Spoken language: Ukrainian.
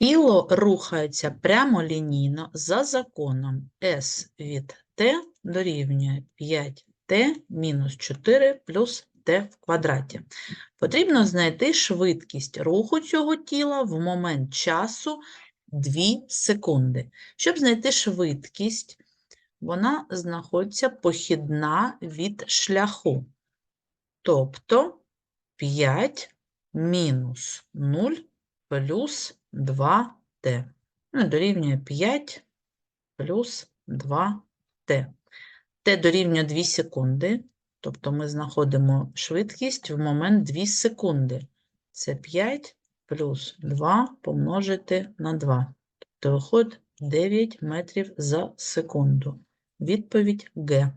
Тіло рухається прямолінійно за законом S від T дорівнює 5T мінус 4 плюс T в квадраті. Потрібно знайти швидкість руху цього тіла в момент часу 2 секунди. Щоб знайти швидкість, вона знаходиться похідна від шляху. Тобто 5 мінус 0 плюс 2t. Ну, дорівнює 5 плюс 2t. t дорівнює 2 секунди, тобто ми знаходимо швидкість в момент 2 секунди. Це 5 плюс 2 помножити на 2. Тобто виходить 9 метрів за секунду. Відповідь Г.